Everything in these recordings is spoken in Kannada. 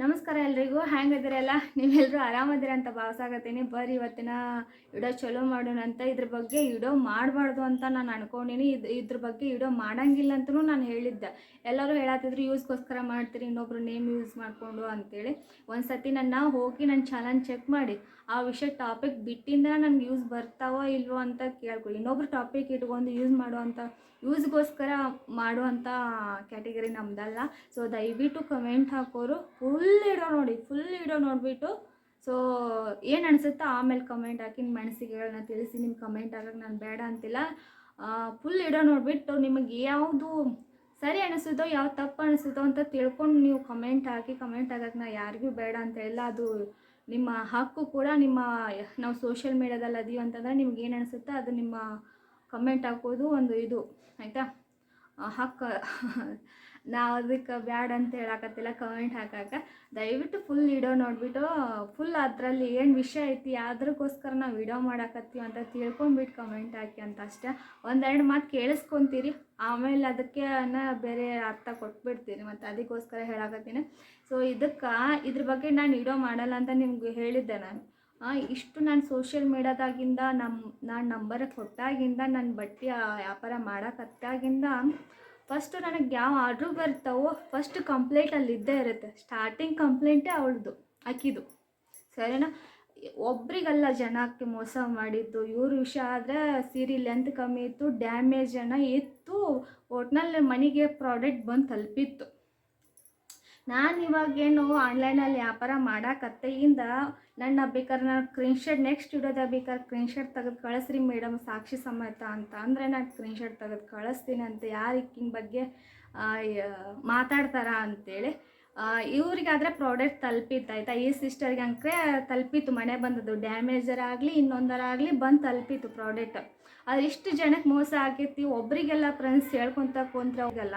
ನಮಸ್ಕಾರ ಎಲ್ರಿಗೂ. ಹೆಂಗದಿರಲ್ಲ ನೀವೆಲ್ಲರೂ ಆರಾಮದಿರ ಅಂತ ಭಾವಿಸಾಗತ್ತೀನಿ ಬರ್ರಿ ಇವತ್ತಿನ ಇಡೋ ಚಲೋ ಮಾಡೋಣ ಅಂತ. ಇದ್ರ ಬಗ್ಗೆ ಇಡೋ ಮಾಡಬಾರ್ದು ಅಂತ ನಾನು ಅನ್ಕೊಂಡಿನಿ. ಇದು, ಇದ್ರ ಬಗ್ಗೆ ಇಡೋ ಮಾಡಂಗಿಲ್ಲ ಅಂತಲೂ ನಾನು ಹೇಳಿದ್ದೆ. ಎಲ್ಲರೂ ಹೇಳತ್ತಿದ್ರು ಯೂಸ್ಗೋಸ್ಕರ ಮಾಡ್ತೀರಿ, ಇನ್ನೊಬ್ರು ನೇಮ್ ಯೂಸ್ ಮಾಡಿಕೊಂಡು ಅಂತೇಳಿ. ಒಂದು ಸತಿ ನನ್ನ ಹೋಗಿ ನನ್ನ ಚಾನಲ್ ಚೆಕ್ ಮಾಡಿ. ಆ ವಿಷಯ ಟಾಪಿಕ್ ಬಿಟ್ಟಿಂದ ನನಗೆ ಯೂಸ್ ಬರ್ತಾವೋ ಇಲ್ವೋ ಅಂತ ಕೇಳ್ಕೊಳ್ಳಿ ಇನ್ನೊಬ್ರು ಟಾಪಿಕ್ ಇಟ್ಕೊಂಡು ಯೂಸ್ ಮಾಡುವಂಥ ಯೂಸ್ಗೋಸ್ಕರ ಮಾಡುವಂಥ ಕ್ಯಾಟಗರಿ ನಮ್ದಲ್ಲ. ಸೊ ದಯವಿಟ್ಟು ಕಮೆಂಟ್ ಹಾಕೋರು. ಫುಲ್ ಇಡೋ ನೋಡಿ ಫುಲ್ ಇಡೋ ನೋಡಿಬಿಟ್ಟು. ಸೊ ಏನು ಅನಿಸುತ್ತೋ ಆಮೇಲೆ ಕಮೆಂಟ್ ಹಾಕಿ ನಿಮ್ಮ ಮನಸ್ಸಿಗೆಗಳನ್ನ ತಿಳಿಸಿ ನಿಮ್ಮ ಕಮೆಂಟ್ ಹಾಕಕ್ಕೆ ನಾನು ಬೇಡ ಅಂತಿಲ್ಲ. ಫುಲ್ ಇಡೋ ನೋಡಿಬಿಟ್ಟು ನಿಮಗೆ ಯಾವುದು ಸರಿ ಅನಿಸುತ್ತೋ ಯಾವ ತಪ್ಪು ಅನಿಸುತ್ತೋ ಅಂತ ತಿಳ್ಕೊಂಡು ನೀವು ಕಮೆಂಟ್ ಹಾಕಿ ಕಮೆಂಟ್ ಹಾಕಕ್ಕೆ ನಾ ಯಾರಿಗೂ ಬೇಡ ಅಂತ ಇಲ್ಲ. ಅದು ನಿಮ್ಮ ಹಕ್ಕು ಕೂಡ ನಿಮ್ಮ, ನಾವು ಸೋಷಿಯಲ್ ಮೀಡ್ಯಾದಲ್ಲಿ ಅದೀವಿ ಅಂತಂದರೆ ನಿಮ್ಗೆ ಏನು ಅನಿಸುತ್ತೋ ಅದು ನಿಮ್ಮ ಕಮೆಂಟ್ ಹಾಕೋದು ಒಂದು ಇದು, ಆಯಿತಾ? ಹಾಕ, ನಾವು ಅದಕ್ಕೆ ಬ್ಯಾಡ್ ಅಂತ ಹೇಳಕತ್ತಿಲ್ಲ ಕಮೆಂಟ್ ಹಾಕಕ್ಕೆ ದಯವಿಟ್ಟು ಫುಲ್ ವಿಡಿಯೋ ನೋಡಿಬಿಟ್ಟು ಫುಲ್ ಅದರಲ್ಲಿ ಏನು ವಿಷಯ ಐತಿ ಯಾವ್ದಕ್ಕೋಸ್ಕರ ನಾವು ವಿಡಿಯೋ ಮಾಡಕತ್ತೀವಿ ಅಂತ ತಿಳ್ಕೊಂಬಿಟ್ಟು ಕಮೆಂಟ್ ಹಾಕಿ ಅಂತ ಅಷ್ಟೇ. ಒಂದೆರಡು ಮಾತು ಕೇಳಿಸ್ಕೊತೀರಿ, ಆಮೇಲೆ ಅದಕ್ಕೆ ಬೇರೆ ಅರ್ಥ ಕೊಟ್ಬಿಡ್ತೀರಿ, ಮತ್ತು ಅದಕ್ಕೋಸ್ಕರ ಹೇಳಕತ್ತೀನಿ. ಸೊ ಇದಕ್ಕೆ ಇದ್ರ ಬಗ್ಗೆ ನಾನು ವಿಡಿಯೋ ಮಾಡಲ್ಲ ಅಂತ ನಿಮ್ಗೆ ಹೇಳಿದ್ದೆ ನಾನು. ಇಷ್ಟು ನಾನು ಸೋಷಿಯಲ್ ಮೀಡ್ಯಾದಾಗಿಂದ ನಮ್ಮ ನಾನು ನಂಬರ್ ಕೊಟ್ಟಾಗಿಂದ ನನ್ನ ಬಟ್ಟೆ ವ್ಯಾಪಾರ ಮಾಡಕತ್ತಾಗಿಂದ ಫಸ್ಟು ನನಗೆ ಯಾವ ಆರ್ಡ್ರು ಬರ್ತಾವೋ ಫಸ್ಟ್ ಕಂಪ್ಲೇಂಟ್ ಅಲ್ಲಿದ್ದೇ ಇರುತ್ತೆ. ಸ್ಟಾರ್ಟಿಂಗ್ ಕಂಪ್ಲೇಂಟೇ ಅವಳದು ಆಕಿದು ಸರಿನಾ? ಒಬ್ರಿಗಲ್ಲ ಜನಕ್ಕೆ ಮೋಸ ಮಾಡಿದ್ದು, ಇವ್ರ ವಿಷಯ ಆದರೆ ಸೀರೆ ಲೆಂತ್ ಕಮ್ಮಿ ಇತ್ತು ಡ್ಯಾಮೇಜನ್ನು ಇತ್ತು, ಒಟ್ನಲ್ಲಿ ಮನೆಗೆ ಪ್ರಾಡಕ್ಟ್ ಬಂದು ತಲುಪಿತ್ತು. ನಾನು ಇವಾಗೇನು ಆನ್ಲೈನಲ್ಲಿ ವ್ಯಾಪಾರ ಮಾಡಾಕತ್ತೆಯಿಂದ ನನ್ನ ಬೇಕಾದ್ರೆ ನಾನು ಸ್ಕ್ರೀನ್ಶಾಟ್ ನೆಕ್ಸ್ಟ್ ವಿಡಿಯೋದಾಗ ಬೇಕಾದ್ರೆ ಸ್ಕ್ರೀನ್ಶಾಟ್ ತೆಗೆದು ಕಳಿಸ್ರಿ ಮೇಡಮ್ ಸಾಕ್ಷಿ ಸಮೇತ ಅಂತ. ಅಂದರೆ ನಾನು ಸ್ಕ್ರೀನ್ಶಾಟ್ ತೆಗೆದು ಕಳಿಸ್ತೀನಿ ಅಂತ ಯಾರು ಇಕ್ಕಿನ ಬಗ್ಗೆ ಮಾತಾಡ್ತಾರ ಅಂತೇಳಿ ಇವ್ರಿಗಾದರೆ ಪ್ರಾಡಕ್ಟ್ ತಲುಪಿತ್ತು ಆಯಿತಾ? ಈ ಸಿಸ್ಟರ್ಗೆ ಅಂಕ್ರೆ ತಲುಪಿತ್ತು, ಮನೆ ಬಂದದ್ದು ಡ್ಯಾಮೇಜರ್ ಆಗಲಿ, ಇನ್ನೊಂದರ ಆಗಲಿ ಬಂದು ತಲುಪಿತ್ತು ಪ್ರಾಡಕ್ಟ್ ಅದು ಇಷ್ಟು ಜನಕ್ಕೆ ಮೋಸ ಆಗೈತಿ ಒಬ್ರಿಗೆಲ್ಲ ಫ್ರೆಂಡ್ಸ್ ಹೇಳ್ಕೊತ ಕುಂತ್ರೆ ಹೋಗಲ್ಲ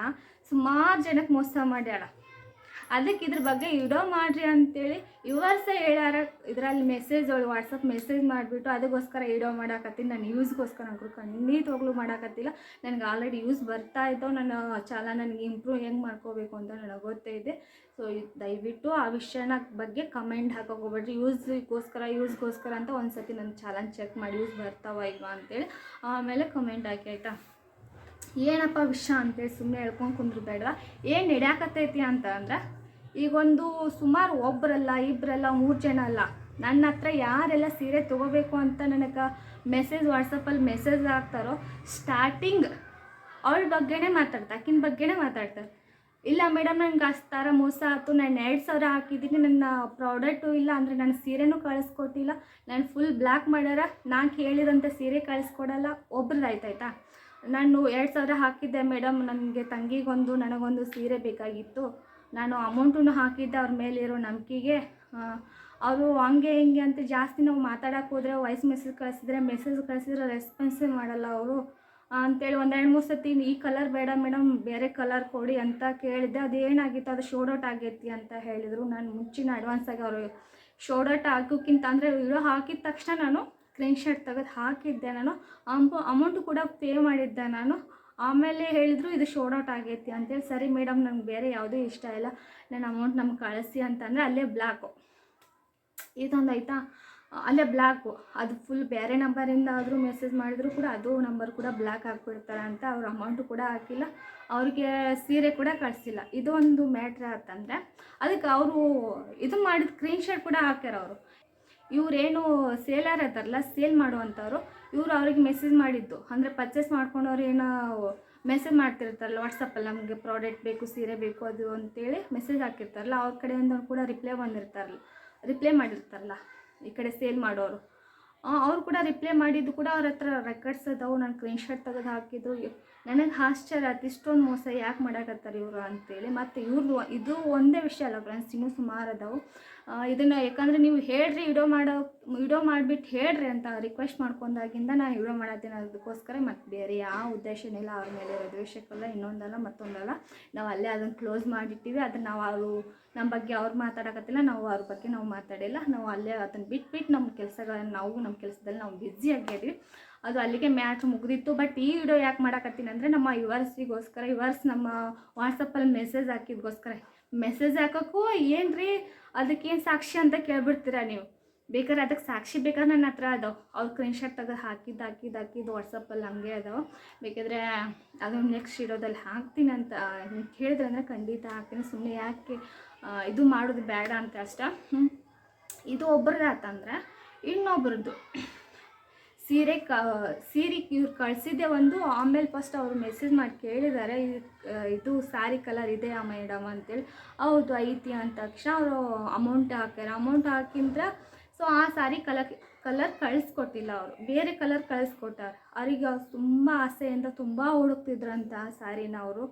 ಸುಮಾರು ಜನಕ್ಕೆ ಮೋಸ ಮಾಡ್ಯಾಳ. ಅದಕ್ಕೆ ಇದ್ರ ಬಗ್ಗೆ ಇಡೋ ಮಾಡಿರಿ ಅಂತೇಳಿ ಇವರ್ಸ ಹೇಳ್ಯಾರ. ಇದರಲ್ಲಿ ಮೆಸೇಜ್ ಒಳಗೆ ವಾಟ್ಸಪ್ ಮೆಸೇಜ್ ಮಾಡಿಬಿಟ್ಟು ಅದಕ್ಕೋಸ್ಕರ ಇಡೋ ಮಾಡಾಕತ್ತೀನಿ. ನಾನು ಯೂಸ್ಗೋಸ್ಕರ ಅಂಕರು ಖಂಡಿತವಾಗ್ಲೂ ಮಾಡಾಕತ್ತಿಲ್ಲ. ನನಗೆ ಆಲ್ರೆಡಿ ಯೂಸ್ ಬರ್ತಾ ಇದ್ದೋ ನನ್ನ ಚಾಲ ನನಗೆ ಇಂಪ್ರೂವ್ ಹೆಂಗೆ ಮಾಡ್ಕೋಬೇಕು ಅಂತ ನನಗೆ ಗೊತ್ತೇ ಇದೆ. ಸೊ ದಯವಿಟ್ಟು ಆ ವಿಷಯನ ಬಗ್ಗೆ ಕಮೆಂಟ್ ಹಾಕೋಕೆ ಯೂಸ್ಗೋಸ್ಕರ ಯೂಸ್ಗೋಸ್ಕರ ಅಂತ ಒಂದು ಸತಿ ನನ್ನ ಚಾಲನ್ ಚೆಕ್ ಮಾಡಿ ಯೂಸ್ ಬರ್ತಾವ ಇಲ್ವಾ ಅಂತೇಳಿ ಆಮೇಲೆ ಕಮೆಂಟ್ ಹಾಕಿ ಆಯಿತಾ? ಏನಪ್ಪ ವಿಷಯ ಅಂತೇಳಿ ಸುಮ್ಮನೆ ಹೇಳ್ಕೊಂಡು ಕುಂದ್ರು ಬೇಡ ಏನು ನಡೆಯಾಕತ್ತೈತಿ ಅಂತ ಅಂದ್ರೆ ಈಗೊಂದು ಸುಮಾರು ಒಬ್ಬರಲ್ಲ ಇಬ್ಬರಲ್ಲ ಮೂರು ಜನ ಅಲ್ಲ. ನನ್ನ ಹತ್ರ ಯಾರೆಲ್ಲ ಸೀರೆ ತೊಗೋಬೇಕು ಅಂತ ನನಗೆ ಮೆಸೇಜ್ ವಾಟ್ಸಪ್ಪಲ್ಲಿ ಮೆಸೇಜ್ ಹಾಕ್ತಾರೋ ಸ್ಟಾರ್ಟಿಂಗ್ ಅವಳ ಬಗ್ಗೆನೇ ಮಾತಾಡ್ತಾ, ಆಕಿನ ಬಗ್ಗೆನೇ ಮಾತಾಡ್ತಾರೆ ಇಲ್ಲ ಮೇಡಮ್ ನಂಗೆ ಅಷ್ಟು ಥರ ಮೋಸ ಆಯ್ತು ನಾನು ಎರಡು ಸಾವಿರ ಹಾಕಿದ್ದೀನಿ ನನ್ನ ಪ್ರಾಡಕ್ಟು ಇಲ್ಲ ಅಂದರೆ ನನ್ನ ಸೀರೆನೂ ಕಳಿಸ್ಕೊಟ್ಟಿಲ್ಲ, ನಾನು ಫುಲ್ ಬ್ಲ್ಯಾಕ್ ಮಾಡ್ಯಾರ ನಾನು ಕೇಳಿದಂಥ ಸೀರೆ ಕಳಿಸ್ಕೊಡಲ್ಲ ಒಬ್ರದ್ದು ಆಯ್ತಾಯ್ತಾ? ನಾನು ಎರಡು ಸಾವಿರ ಹಾಕಿದ್ದೆ ಮೇಡಮ್ ನನಗೆ ತಂಗಿಗೊಂದು, ನನಗೊಂದು ಸೀರೆ ಬೇಕಾಗಿತ್ತು. ನಾನು ಅಮೌಂಟನ್ನು ಹಾಕಿದ್ದೆ ಅವ್ರ ಮೇಲಿರೋ ನಂಬಿಕೆಗೆ ಅವರು ಹಂಗೆ ಹಿಂಗೆ ಅಂತ ಜಾಸ್ತಿ ನಾವು ಮಾತಾಡೋಕೆ ಹೋದರೆ ವಾಯ್ಸ್ ಮೆಸೇಜ್ ಕಳಿಸಿದ್ರೆ ಮೆಸೇಜ್ ಕಳಿಸಿದ್ರೆ ರೆಸ್ಪಾನ್ಸೇ ಮಾಡಲ್ಲ ಅವರು. ಅಂತೇಳಿ ಒಂದು ಎರಡು ಮೂರು ಸತಿ ಈ ಕಲರ್ ಬೇಡ ಮೇಡಮ್ ಬೇರೆ ಕಲರ್ ಕೊಡಿ ಅಂತ ಕೇಳಿದ್ದೆ. ಅದು ಏನಾಗಿತ್ತು ಅದು ಶೋಡೌಟ್ ಆಗೈತಿ ಅಂತ ಹೇಳಿದರು. ನಾನು ಮುಂಚಿನ ಅಡ್ವಾನ್ಸಾಗಿ ಅವರು ಶೋಡೌಟ್ ಹಾಕೋಕ್ಕಿಂತ ಅಂದರೆ ವಿಡಿಯೋ ಹಾಕಿದ ತಕ್ಷಣ ನಾನು ಸ್ಕ್ರೀನ್ಶಾಟ್ ತೆಗೆದು ಹಾಕಿದ್ದೆ ನಾನು. ಅಮೌಂಟು ಕೂಡ ಪೇ ಮಾಡಿದ್ದೆ ನಾನು. ಆಮೇಲೆ ಹೇಳಿದ್ರು ಇದು ಶೋರ್ಟ್ ಔಟ್ ಆಗೈತಿ ಅಂತೇಳಿ. ಸರಿ ಮೇಡಮ್ ನಂಗೆ ಬೇರೆ ಯಾವುದೂ ಇಷ್ಟ ಇಲ್ಲ. ನನ್ನ ಅಮೌಂಟ್ ನಮ್ಗೆ ಕಳಿಸಿ ಅಂತಂದರೆ ಅಲ್ಲೇ ಬ್ಲ್ಯಾಕು ಇದೊಂದು ಆಯಿತಾ? ಅಲ್ಲೇ ಬ್ಲ್ಯಾಕು ಅದು ಫುಲ್ ಬೇರೆ ನಂಬರಿಂದ ಆದರೂ ಮೆಸೇಜ್ ಮಾಡಿದ್ರು ಕೂಡ ಅದು ನಂಬರ್ ಕೂಡ ಬ್ಲ್ಯಾಕ್ ಹಾಕ್ಬಿಡ್ತಾರೆ ಅಂತ ಅವ್ರ ಅಮೌಂಟು ಕೂಡ ಹಾಕಿಲ್ಲ. ಅವ್ರಿಗೆ ಸೀರೆ ಕೂಡ ಕಳಿಸಿಲ್ಲ. ಇದೊಂದು ಮ್ಯಾಟ್ರ್ ಆತಂದರೆ ಅದಕ್ಕೆ ಅವರು ಇದು ಮಾಡಿದ ಸ್ಕ್ರೀನ್ಶಾಟ್ ಕೂಡ ಹಾಕ್ಯಾರ ಅವರು. ಇವರೇನು ಸೇಲರ್ ಅದಾರಲ್ಲ ಸೇಲ್ ಮಾಡುವಂಥವ್ರು ಇವರು ಅವ್ರಿಗೆ ಮೆಸೇಜ್ ಮಾಡಿದ್ದು. ಅಂದರೆ ಪರ್ಚೇಸ್ ಮಾಡ್ಕೊಂಡವ್ರು ಏನೋ ಮೆಸೇಜ್ ಮಾಡ್ತಿರ್ತಾರಲ್ಲ ವಾಟ್ಸಪ್ಪಲ್ಲಿ ನಮಗೆ ಪ್ರಾಡಕ್ಟ್ ಬೇಕು, ಸೀರೆ ಬೇಕು, ಅದು ಅಂತೇಳಿ ಮೆಸೇಜ್ ಹಾಕಿರ್ತಾರಲ್ಲ, ಅವ್ರ ಕಡೆಯಿಂದ ಕೂಡ ರಿಪ್ಲೈ ಬಂದಿರ್ತಾರಲ್ಲ ರಿಪ್ಲೈ ಮಾಡಿರ್ತಾರಲ್ಲ ಈ ಕಡೆ ಸೇಲ್ ಮಾಡೋರು. ಅವ್ರು ಕೂಡ ರಿಪ್ಲೈ ಮಾಡಿದ್ದು ಕೂಡ ಅವ್ರ ಹತ್ರ ರೆಕಾರ್ಡ್ಸ್ ಅದಾವು, ನಾನು ಸ್ಕ್ರೀನ್ಶಾಟ್ ತೆಗೆದು ಹಾಕಿದ್ದು. ನನಗೆ ಆಶ್ಚರ್ಯ ಆಯ್ತು, ಇಷ್ಟೊಂದು ಮೋಸ ಯಾಕೆ ಮಾಡಕತ್ತಾರೆ ಇವರು ಅಂತೇಳಿ. ಮತ್ತು ಇವ್ರದ್ದು ಇದು ಒಂದೇ ವಿಷಯ ಅಲ್ಲ ಫ್ರೆಂಡ್ಸ್ ಇನ್ನೂ ಸುಮಾರು ಅದಾವು. ಇದನ್ನು ಯಾಕಂದರೆ ನೀವು ಹೇಳ್ರಿ, ವಿಡಿಯೋ ಮಾಡೋ, ವಿಡಿಯೋ ಮಾಡಿಬಿಟ್ಟು ಹೇಳ್ರಿ ಅಂತ ರಿಕ್ವೆಸ್ಟ್ ಮಾಡ್ಕೊಂಡಾಗಿಂದ ನಾನು ವಿಡಿಯೋ ಮಾಡತ್ತೀನಿ ಅದಕ್ಕೋಸ್ಕರ ಮತ್ತು ಬೇರೆ ಯಾವ ಉದ್ದೇಶನಿಲ್ಲ ಅವ್ರ ಮೇಲೆ ಇರೋ ದ್ವೇಷಕ್ಕಲ್ಲ, ಇನ್ನೊಂದಲ್ಲ, ಮತ್ತೊಂದಲ್ಲ. ನಾವು ಅಲ್ಲೇ ಅದನ್ನು ಕ್ಲೋಸ್ ಮಾಡಿಟ್ಟಿವಿ. ಅದನ್ನು ನಾವು ಅವರು ನಮ್ಮ ಬಗ್ಗೆ ಅವ್ರು ಮಾತಾಡಕತ್ತಿಲ್ಲ, ನಾವು ಅವ್ರ ಬಗ್ಗೆ ನಾವು ಮಾತಾಡಿಲ್ಲ. ನಾವು ಅಲ್ಲೇ ಅದನ್ನು ಬಿಟ್ಬಿಟ್ಟು ನಮ್ಮ ಕೆಲಸಗಳನ್ನು, ನಾವು ನಮ್ಮ ಕೆಲಸದಲ್ಲಿ ನಾವು ಬ್ಯುಸಿ ಆಗಿದ್ದೀವಿ ಅದು ಅಲ್ಲಿಗೆ ಮ್ಯಾಚ್ ಮುಗಿದಿತ್ತು. ಬಟ್ ಈ ವಿಡಿಯೋ ಯಾಕೆ ಮಾಡಕತ್ತೀನಿ ಅಂದರೆ ನಮ್ಮ ಯುವರ್ಸಿಗೋಸ್ಕರ, ಯುವರ್ಸ್ ನಮ್ಮ ವಾಟ್ಸಪ್ಪಲ್ಲಿ ಮೆಸೇಜ್ ಹಾಕಿದ್ಗೋಸ್ಕರ. ಮೆಸೇಜ್ ಹಾಕೋಕ್ಕೂ ಏನು ರೀ ಅದಕ್ಕೇನು ಸಾಕ್ಷಿ ಅಂತ ಕೇಳ್ಬಿಡ್ತೀರಾ ನೀವು? ಬೇಕಾದ್ರೆ ಅದಕ್ಕೆ ಸಾಕ್ಷಿ ಬೇಕಾದ್ರೆ ನನ್ನ ಹತ್ರ ಅದಾವೆ. ಅವ್ರು ಸ್ಕ್ರೀನ್ಶಾಟ್ ತೆಗೆದು ಹಾಕಿದ್ದು ಹಾಕಿದ್ದು ಹಾಕಿದ್ದು ವಾಟ್ಸಪ್ಪಲ್ಲಿ ಹಂಗೆ ಅದಾವೆ. ಬೇಕಾದ್ರೆ ಅದು ನೆಕ್ಸ್ಟ್ ಇಡೋದಲ್ಲಿ ಹಾಕ್ತೀನಿ ಅಂತ ಹೇಳಿದ್ರೆ ಅಂದರೆ ಖಂಡಿತ ಹಾಕ್ತೀನಿ. ಸುಮ್ಮನೆ ಯಾಕೆ ಇದು ಮಾಡೋದು ಬೇಡ ಅಂತ ಅಷ್ಟ. ಇದು ಒಬ್ರದ್ದು ಆತಂದ್ರೆ ಇನ್ನೊಬ್ರದ್ದು. ಸೀರೆ ಕ, ಸೀರೆ ಇವ್ರು ಕಳಿಸಿದ್ದೆ ಒಂದು, ಆಮೇಲೆ ಫಸ್ಟ್ ಅವರು ಮೆಸೇಜ್ ಮಾಡಿ ಕೇಳಿದ್ದಾರೆ ಇದು ಸ್ಯಾರಿ ಕಲರ್ ಇದೆಯಾ ಮೇಡಮ್ ಅಂತೇಳಿ. ಹೌದು, ಐತಿ ಅಂದ ತಕ್ಷಣ ಅವರು ಅಮೌಂಟ್ ಹಾಕ್ಯಾರ. ಅಮೌಂಟ್ ಹಾಕಿದ್ರೆ ಸೊ ಆ ಸ್ಯಾರಿ ಕಲರ್ ಕಲರ್ ಕಳಿಸ್ಕೊಟ್ಟಿಲ್ಲ ಅವರು. ಬೇರೆ ಕಲರ್ ಕಳಿಸ್ಕೊಟ್ಟಾರ. ಅವ್ರಿಗೆ ಅವ್ರು ತುಂಬ ಆಸೆಯಿಂದ ತುಂಬ ಹುಡುಕ್ತಿದ್ರಂತ ಆ ಸ್ಯಾರಿನ ಅವರು.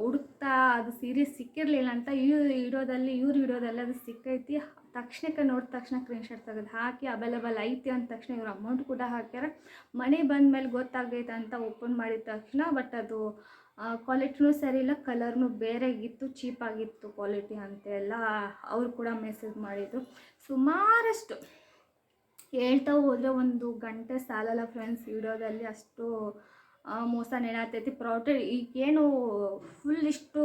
ಹುಡುಕ್ತಾ ಅದು ಸೀರೆ ಸಿಕ್ಕಿರಲಿಲ್ಲ ಅಂತ ಇವ್ರು ಇಡೋದಲ್ಲಿ ಇವ್ರು ಇಡೋದಲ್ಲಿ ಅದು ಸಿಕ್ಕೈತಿ. ತಕ್ಷಣಕ್ಕೆ ನೋಡಿದ ತಕ್ಷಣ ಸ್ಕ್ರೀನ್ಶಾಟ್ ತೆಗೆದು ಹಾಕಿ ಅವೈಲೇಬಲ್ ಐತಿ ಅಂದ ತಕ್ಷಣ ಇವ್ರು ಅಮೌಂಟ್ ಕೂಡ ಹಾಕ್ಯಾರ. ಮನೆ ಬಂದ ಮೇಲೆ ಗೊತ್ತಾಗೈತೆ ಅಂತ ಓಪನ್ ಮಾಡಿದ ತಕ್ಷಣ ಬಟ್ ಅದು ಕ್ವಾಲಿಟಿನೂ ಸರಿ ಇಲ್ಲ ಕಲರ್ನು ಬೇರೆಗಿತ್ತು ಚೀಪಾಗಿತ್ತು ಕ್ವಾಲಿಟಿ ಅಂತೆಲ್ಲ ಅವರು ಕೂಡ ಮೆಸೇಜ್ ಮಾಡಿದ್ರು. ಸುಮಾರಷ್ಟು ಹೇಳ್ತಾ ಹೋದರೆ ಒಂದು ಗಂಟೆ ಸಾಲಲ್ಲ ಫ್ರೆಂಡ್ಸ್ ವಿಡಿಯೋದಲ್ಲಿ ಅಷ್ಟು ಮೋಸ ನೆನಾತೈತಿ ಪ್ರಾಡಕ್ಟ್ ಈಗೇನು ಫುಲ್ ಇಷ್ಟು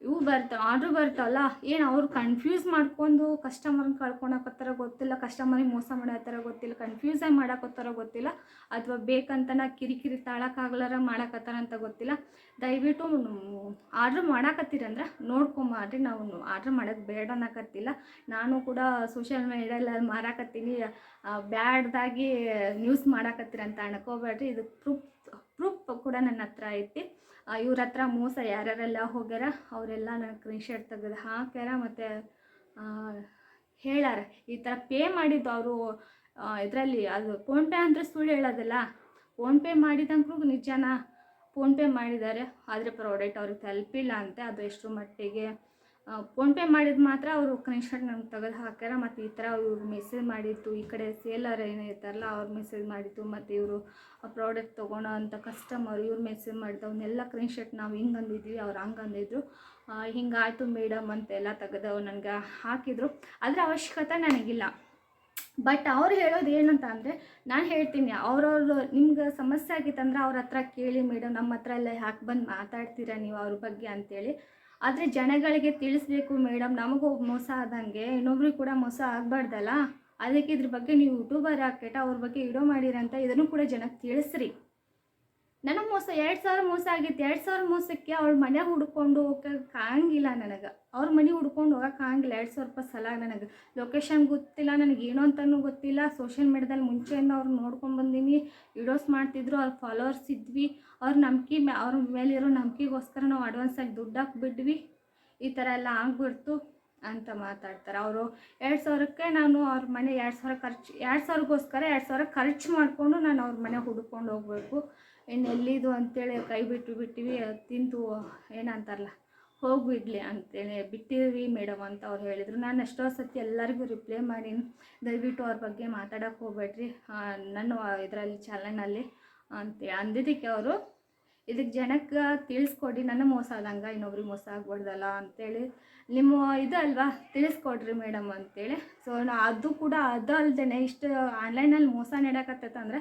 ಇವು ಬರ್ತಾವೆ ಆರ್ಡ್ರ್ ಬರ್ತಾವಲ್ಲ ಏನು ಅವ್ರು ಕನ್ಫ್ಯೂಸ್ ಮಾಡ್ಕೊಂಡು ಕಸ್ಟಮರ್ನ ಕಳ್ಕೊಳಕತ್ತಾರ ಗೊತ್ತಿಲ್ಲ ಕಸ್ಟಮರಿಗೆ ಮೋಸ ಮಾಡತ್ತಾರ ಗೊತ್ತಿಲ್ಲ ಕನ್ಫ್ಯೂಸಾಗಿ ಮಾಡಕತ್ತಾರ ಗೊತ್ತಿಲ್ಲ, ಅಥವಾ ಬೇಕಂತನ ಕಿರಿಕಿರಿ ತಾಳಕ್ಕಾಗ್ಲಾರ ಮಾಡಕತ್ತಾರ ಅಂತ ಗೊತ್ತಿಲ್ಲ. ದಯವಿಟ್ಟು ಆರ್ಡ್ರ್ ಮಾಡಾಕತ್ತೀರಂದ್ರೆ ನೋಡ್ಕೊಂಬಾರ್ರಿ ನಾವು ಆರ್ಡ್ರ್ ಮಾಡೋಕ್ಕೆ ಬೇಡ ಅನ್ನಕತ್ತಿಲ್ಲ. ನಾನು ಕೂಡ ಸೋಷಿಯಲ್ ಮೀಡಿಯಲ್ಲಿ ಮಾರಾಕತ್ತೀನಿ. ಬ್ಯಾಡ್ದಾಗಿ ನ್ಯೂಸ್ ಮಾಡಾಕತ್ತೀರ ಅಂತ ಅನ್ಕೋಬೇಡ್ರಿ. ಇದು ಪ್ರೂಫ್ ಪ್ರೂಫ್ ಕೂಡ ನನ್ನ ಹತ್ರ ಐತಿ. ಇವ್ರ ಹತ್ರ ಮೋಸ, ಯಾರ್ಯಾರೆಲ್ಲ ಹೋಗ್ಯಾರ, ಅವರೆಲ್ಲ ನನ್ನ ಸ್ಕ್ರೀನ್ಶಾಟ್ ತೆಗೆದು ಹಾಕ್ಯಾರ ಮತ್ತು ಹೇಳಾರ ಈ ಥರ ಪೇ ಮಾಡಿದ್ದು ಅವರು ಇದರಲ್ಲಿ ಅದು ಫೋನ್ಪೇ ಅಂದರೆ ಸುಳ್ಳು ಹೇಳೋದಲ್ಲ. ಫೋನ್ಪೇ ಮಾಡಿದಂಕ್ರೂ ನಿಜಾನ ಫೋನ್ಪೇ ಮಾಡಿದ್ದಾರೆ. ಆದರೆ ಪ್ರಾಡಕ್ಟ್ ಅವ್ರಿಗೆ ತಲುಪಿಲ್ಲ ಅಂತೆ. ಅದು ಎಷ್ಟು ಮಟ್ಟಿಗೆ ಫೋನ್ಪೇ ಮಾಡಿದ ಮಾತ್ರ ಅವರು ಸ್ಕ್ರೀನ್ಶಾಟ್ ನಂಗೆ ತೆಗೆದು ಹಾಕ್ಯಾರ. ಮತ್ತು ಈ ಥರ ಇವ್ರು ಮೆಸೇಜ್ ಮಾಡಿತ್ತು. ಈ ಕಡೆ ಸೇಲರ್ ಏನು ಇರ್ತಾರಲ್ಲ ಅವ್ರು ಮೆಸೇಜ್ ಮಾಡಿತ್ತು. ಮತ್ತು ಇವರು ಪ್ರಾಡಕ್ಟ್ ತೊಗೊಳೋ ಅಂಥ ಕಸ್ಟಮರ್ ಇವ್ರು ಮೆಸೇಜ್ ಮಾಡಿದ್ದು ಅವನ್ನೆಲ್ಲ ಸ್ಕ್ರೀನ್ಶಾಟ್ ನಾವು ಹಿಂಗೆ ಅಂದಿದ್ವಿ, ಅವ್ರು ಹಂಗೆ ಅಂದಿದ್ರು. ಹಿಂಗಾಯಿತು ಮೇಡಮ್ ಅಂತೆಲ್ಲ ತೆಗೆದು ನನಗೆ ಹಾಕಿದರು. ಅದರ ಅವಶ್ಯಕತೆ ನನಗಿಲ್ಲ. ಬಟ್ ಅವ್ರು ಹೇಳೋದು ಏನಂತ ಅಂದರೆ, ನಾನು ಹೇಳ್ತೀನಿ ಅವ್ರವ್ರು ನಿಮ್ಗೆ ಸಮಸ್ಯೆ ಆಗಿತ್ತಂದ್ರೆ ಅವ್ರ ಹತ್ರ ಕೇಳಿ ಮೇಡಮ್ ನಮ್ಮ ಹತ್ರ ಎಲ್ಲ ಹಾಕಿ ಬಂದು ಮಾತಾಡ್ತೀರಾ ನೀವು ಅವ್ರ ಬಗ್ಗೆ ಅಂತೇಳಿ. ಆದರೆ ಜನಗಳಿಗೆ ತಿಳಿಸ್ಬೇಕು ಮೇಡಮ್, ನಮಗೂ ಮೋಸ ಆದಂಗೆ, ಇನ್ನೊಬ್ರಿಗೆ ಕೂಡ ಮೋಸ ಆಗಬಾರ್ದಲ್ಲ? ಅದಕ್ಕೆ ಇದ್ರ ಬಗ್ಗೆ ನೀವು ಯೂಟ್ಯೂಬರ್ ಹಾಕ್ಬಿಟ್ಟ ಅವ್ರ ಬಗ್ಗೆ ವಿಡಿಯೋ ಮಾಡಿರಂತ ಇದನ್ನು ಕೂಡ ಜನಕ್ಕೆ ತಿಳಿಸ್ರಿ. ನನಗೆ ಮೋಸ, ಎರಡು ಸಾವಿರ ಮೋಸ ಆಗಿತ್ತು. ಎರಡು ಸಾವಿರ ಮೋಸಕ್ಕೆ ಅವ್ಳ ಮನೆ ಹುಡ್ಕೊಂಡು ಹೋಗಕ್ಕೆ ಆಗಂಗಿಲ್ಲ ನನಗೆ. ಅವ್ರ ಮನೆ ಹುಡ್ಕೊಂಡು ಹೋಗಕ್ಕೆ ಆಗಂಗಿಲ್ಲ. ಎರಡು ಸಾವಿರ ರೂಪಾಯಿ ಸಲ ನನಗೆ. ಲೊಕೇಶನ್ ಗೊತ್ತಿಲ್ಲ, ನನಗೆ ಏನು ಅಂತಲೂ ಗೊತ್ತಿಲ್ಲ. ಸೋಷಿಯಲ್ ಮೀಡ್ಯಾದಲ್ಲಿ ಮುಂಚೆಯಿಂದ ಅವ್ರು ನೋಡ್ಕೊಂಡು ಬಂದೀನಿ. ವಿಡಿಯೋಸ್ ಮಾಡ್ತಿದ್ರು, ಅವ್ರ ಫಾಲೋವರ್ಸ್ ಇದ್ವಿ. ಅವ್ರ ನಂಬಿಕೆ ಮೇ ಅವ್ರ ಮೇಲಿರೋ ನಂಬಿಕೆಗೋಸ್ಕರ ನಾವು ಅಡ್ವಾನ್ಸಾಗಿ ದುಡ್ಡು ಹಾಕ್ಬಿಟ್ವಿ. ಈ ಥರ ಎಲ್ಲ ಆಗ್ಬಿಡ್ತು ಅಂತ ಮಾತಾಡ್ತಾರೆ ಅವರು. ಎರಡು ಸಾವಿರಕ್ಕೆ ನಾನು ಅವ್ರ ಮನೆ ಎರಡು ಸಾವಿರ ಖರ್ಚು, ಎರಡು ಸಾವಿರಕ್ಕೋಸ್ಕರ ಎರಡು ಸಾವಿರ ಖರ್ಚು ಮಾಡಿಕೊಂಡು ನಾನು ಅವ್ರ ಮನೆ ಹುಡ್ಕೊಂಡು ಹೋಗಬೇಕು. ಇನ್ನು ಎಲ್ಲಿದು ಅಂತೇಳಿ ಕೈ ಬಿಟ್ಟು ಬಿಟ್ಟಿವಿ, ಅದು ತಿಂದು ಏನಂತಾರಲ್ಲ ಹೋಗ್ಬಿಡ್ಲಿ ಅಂತೇಳಿ ಬಿಟ್ಟಿರಿ ಮೇಡಮ್ ಅಂತ ಅವ್ರು ಹೇಳಿದರು. ನಾನು ಎಷ್ಟೋ ಸತಿ ಎಲ್ಲರಿಗೂ ರಿಪ್ಲೈ ಮಾಡೀನಿ ದಯವಿಟ್ಟು ಅವ್ರ ಬಗ್ಗೆ ಮಾತಾಡೋಕೆ ಹೋಗ್ಬೇಡ್ರಿ ನಾನು ನನ್ನ ಇದರಲ್ಲಿ ಚಾನಲ್ನಲ್ಲಿ ಅಂತ ಅಂದಿದ್ದಕ್ಕೆ ಅವರು ಇದಕ್ಕೆ ಜನಕ್ಕೆ ತಿಳಿಸ್ಕೊಡಿ, ನನ್ನ ಮೋಸ ಆದಂಗೆ, ಇನ್ನೊಬ್ರಿಗೆ ಮೋಸ ಆಗ್ಬಾರ್ದಲ್ಲ ಅಂತೇಳಿ ನಿಮ್ಮ ಇದು ಅಲ್ವಾ, ತಿಳಿಸ್ಕೊಡ್ರಿ ಮೇಡಮ್ ಅಂತೇಳಿ. ಸೊ ಅದು ಕೂಡ ಅದು ಅಲ್ದೇ ಇಷ್ಟು ಆನ್ಲೈನಲ್ಲಿ ಮೋಸ ನಡೆಯಕತ್ತಂದ್ರೆ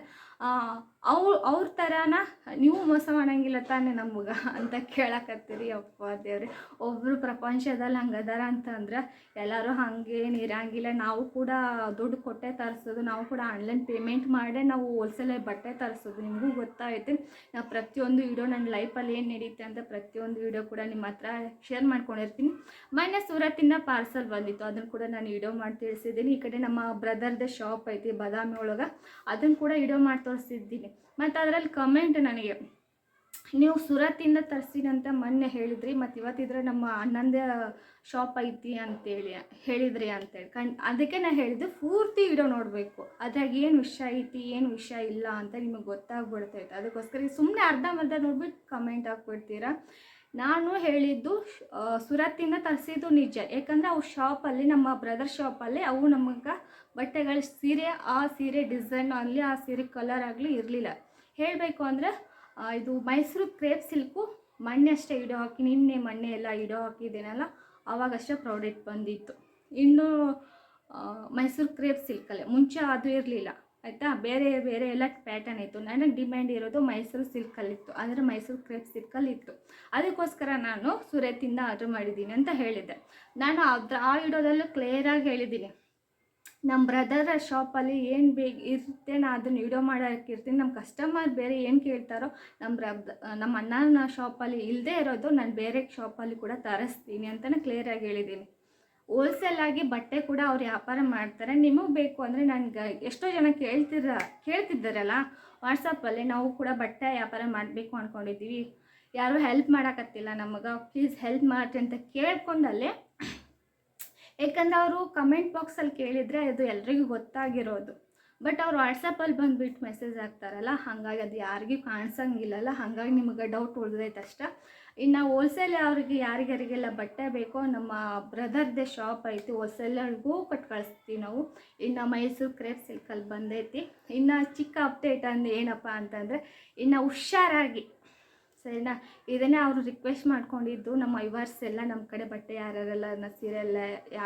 ಅವ್ರು, ಅವ್ರ ಥರನ ನೀವು ಮೋಸ ಮಾಡಂಗಿಲ್ಲ ತಾನೇ ನಮಗೆ ಅಂತ ಕೇಳಕತ್ತೀರಿ ಅಪ್ಪ ದೇವ್ರಿ. ಒಬ್ಬರು ಪ್ರಪಂಚದಲ್ಲಿ ಹಂಗೆ ಅದಾರ ಅಂತಂದ್ರೆ ಎಲ್ಲರೂ ಹಂಗೇನು ಇರಂಗಿಲ್ಲ ನಾವು ಕೂಡ ದುಡ್ಡು ಕೊಟ್ಟೆ ತರಿಸೋದು, ನಾವು ಕೂಡ ಆನ್ಲೈನ್ ಪೇಮೆಂಟ್ ಮಾಡೇ ನಾವು ಹೋಲ್ಸೇಲಲ್ಲಿ ಬಟ್ಟೆ ತರಿಸೋದು. ನಿಮಗೂ ಗೊತ್ತಾಯ್ತು. ನಾವು ಪ್ರತಿಯೊಂದು ವಿಡಿಯೋ ನನ್ನ ಲೈಫಲ್ಲಿ ಏನು ನಡೀತೆ ಅಂತ ಪ್ರತಿಯೊಂದು ವಿಡಿಯೋ ಕೂಡ ನಿಮ್ಮ ಹತ್ರ ಶೇರ್ ಮಾಡ್ಕೊಂಡಿರ್ತೀನಿ. ಮೊನ್ನೆ ಸೂರತ್ತಿಂದ ಪಾರ್ಸಲ್ ಬಂದಿತ್ತು. ಅದನ್ನು ಕೂಡ ನಾನು ವಿಡಿಯೋ ಮಾಡಿ ತಿಳಿಸಿದ್ದೀನಿ. ಈ ಕಡೆ ನಮ್ಮ ಬ್ರದರ್ದ ಶಾಪ್ ಐತಿ, ಬಾದಾಮಿ ಒಳಗೆ. ಅದನ್ನು ಕೂಡ ವಿಡಿಯೋ ಮಾಡಿ ತೋರಿಸಿದ್ದೀನಿ. ಮತ್ತು ಅದರಲ್ಲಿ ಕಮೆಂಟ್ ನನಗೆ, ನೀವು ಸುರತ್ತಿಂದ ತರಿಸಿದಂತ ಮೊನ್ನೆ ಹೇಳಿದ್ರಿ, ಮತ್ತು ಇವತ್ತಿದ್ರೆ ನಮ್ಮ ಅಣ್ಣಂದೇ ಶಾಪ್ ಐತಿ ಅಂತೇಳಿ, ಹೇಳಿದ್ರಿ ಅಂತೇಳಿ. ಕಣ್, ಅದಕ್ಕೆ ನಾನು ಹೇಳಿದ್ದು ಪೂರ್ತಿ ವಿಡಿಯೋ ನೋಡಬೇಕು. ಅದ್ರಾಗ ಏನು ವಿಷಯ ಐತಿ, ಏನು ವಿಷಯ ಇಲ್ಲ ಅಂತ ನಿಮಗೆ ಗೊತ್ತಾಗ್ಬಿಡ್ತೈತೆ ಅದಕ್ಕೋಸ್ಕರ ಸುಮ್ಮನೆ ಅರ್ಧಂಬರ್ಧ ನೋಡ್ಬಿಟ್ಟು ಕಮೆಂಟ್ ಹಾಕ್ಬಿಡ್ತೀರಾ? ನಾನು ಹೇಳಿದ್ದು ಸುರತ್ತಿಂದ ತರಿಸಿದ್ದು ನಿಜ. ಯಾಕಂದರೆ ಅವು ಶಾಪಲ್ಲಿ ನಮ್ಮ ಬ್ರದರ್ ಶಾಪಲ್ಲಿ ಅವು ನಮಗೆ ಬಟ್ಟೆಗಳ ಸೀರೆ, ಆ ಸೀರೆ ಡಿಸೈನ್ ಆಗಲಿ, ಆ ಸೀರೆ ಕಲರ್ ಆಗಲಿ ಇರಲಿಲ್ಲ. ಹೇಳಬೇಕು ಅಂದರೆ ಇದು ಮೈಸೂರು ಕ್ರೇಪ್ ಸಿಲ್ಕು ಮೊನ್ನೆ ಅಷ್ಟೇ ಇಡೋ ಹಾಕಿ, ನಿನ್ನೆ ಮೊನ್ನೆ ಎಲ್ಲ ಇಡೋ ಹಾಕಿದ್ದೀನಲ್ಲ ಆವಾಗಷ್ಟೇ ಪ್ರಾಡಕ್ಟ್ ಬಂದಿತ್ತು. ಇನ್ನು ಮೈಸೂರು ಕ್ರೇಪ್ ಸಿಲ್ಕಲ್ಲೇ, ಮುಂಚೆ ಅದು ಇರಲಿಲ್ಲ, ಆಯಿತಾ? ಬೇರೆ ಬೇರೆ ಎಲ್ಲ ಪ್ಯಾಟರ್ನ್ ಇತ್ತು. ನನಗೆ ಡಿಮ್ಯಾಂಡ್ ಇರೋದು ಮೈಸೂರು ಸಿಲ್ಕಲ್ಲಿತ್ತು ಅಂದರೆ ಮೈಸೂರು ಕ್ರೇಪ್ ಸಿಲ್ಕಲ್ಲಿ ಇತ್ತು ಅದಕ್ಕೋಸ್ಕರ ನಾನು ಸುರೇತಿಂದ ಆರ್ಡ್ರ್ ಮಾಡಿದ್ದೀನಿ ಅಂತ ಹೇಳಿದ್ದೆ. ನಾನು ಅದ್ರ, ಆ ಇಡೋದಲ್ಲೂ ಕ್ಲಿಯರಾಗಿ ಹೇಳಿದ್ದೀನಿ. ನಮ್ಮ ಬ್ರದರ ಶಾಪಲ್ಲಿ ಏನು ಬೇಕು ಇರುತ್ತೆ ನಾನು ಅದನ್ನು ವಿಡಿಯೋ ಮಾಡೋಕ್ಕಿರ್ತೀನಿ ನಮ್ಮ ಕಸ್ಟಮರ್ ಬೇರೆ ಏನು ಕೇಳ್ತಾರೋ ನಮ್ಮ ಬ್ರ ನಮ್ಮ ಅಣ್ಣನ ಶಾಪಲ್ಲಿ ಇಲ್ಲದೆ ಇರೋದು ನಾನು ಬೇರೆ ಶಾಪಲ್ಲಿ ಕೂಡ ತರಿಸ್ತೀನಿ ಅಂತಲೇ ಕ್ಲಿಯರಾಗಿ ಹೇಳಿದ್ದೀನಿ. ಹೋಲ್ಸೇಲ್ ಆಗಿ ಬಟ್ಟೆ ಕೂಡ ಅವ್ರು ವ್ಯಾಪಾರ ಮಾಡ್ತಾರೆ. ನಿಮಗೆ ಬೇಕು ಅಂದರೆ ನನಗೆ ಎಷ್ಟೋ ಜನ ಕೇಳ್ತಿರ ಕೇಳ್ತಿದ್ದಾರಲ್ಲ ವಾಟ್ಸಪ್ಪಲ್ಲಿ ನಾವು ಕೂಡ ಬಟ್ಟೆ ವ್ಯಾಪಾರ ಮಾಡಬೇಕು ಅಂದ್ಕೊಂಡಿದ್ದೀವಿ ಯಾರೂ ಹೆಲ್ಪ್ ಮಾಡೋಕತ್ತಿಲ್ಲ ನಮಗೆ. ಪ್ಲೀಸ್ ಹೆಲ್ಪ್ ಮಾಡಿರಿ ಅಂತ ಕೇಳ್ಕೊಂಡಲ್ಲೇ ಯಾಕಂದ್ರೆ ಅವರು ಕಮೆಂಟ್ ಬಾಕ್ಸಲ್ಲಿ ಕೇಳಿದರೆ ಅದು ಎಲ್ರಿಗೂ ಗೊತ್ತಾಗಿರೋದು. ಬಟ್ ಅವ್ರು ವಾಟ್ಸಪ್ಪಲ್ಲಿ ಬಂದುಬಿಟ್ಟು ಮೆಸೇಜ್ ಹಾಕ್ತಾರಲ್ಲ, ಹಾಗಾಗಿ ಅದು ಯಾರಿಗೂ ಕಾಣಿಸಂಗಿಲ್ಲಲ್ಲ, ಹಾಗಾಗಿ ನಿಮಗೆ ಡೌಟ್ ಉಳಿದೈತೆ ಅಷ್ಟೇ. ಇನ್ನು ಹೋಲ್ಸೇಲ್ ಅವ್ರಿಗೆ ಯಾರಿಗಾರಿಗೆಲ್ಲ ಬಟ್ಟೆ ಬೇಕೋ, ನಮ್ಮ ಬ್ರದರ್ದೇ ಶಾಪ್ ಐತಿ ಹೋಲ್ಸೇಲರ್ಗೂ ಕೊಟ್ಟು ಕಳಿಸ್ತೀವಿ ನಾವು. ಇನ್ನು ಮೈಸೂರು ಕ್ರೇಪ್ ಸಿಲ್ಕಲ್ಲಿ ಬಂದೈತಿ. ಇನ್ನು ಚಿಕ್ಕ ಅಪ್ಡೇಟ್ ಅಂದ್ರೆ ಏನಪ್ಪ ಅಂತಂದರೆ, ಇನ್ನು ಹುಷಾರಾಗಿ ಸರಿನಾ? ಇದನ್ನೇ ಅವರು ರಿಕ್ವೆಸ್ಟ್ ಮಾಡ್ಕೊಂಡಿದ್ದು ನಮ್ಮ ಐವರ್ಸ್ ಎಲ್ಲ, ನಮ್ಮ ಕಡೆ ಬಟ್ಟೆ ಯಾರ್ಯಾರೆಲ್ಲ ನ ಸೀರೆ ಎಲ್ಲ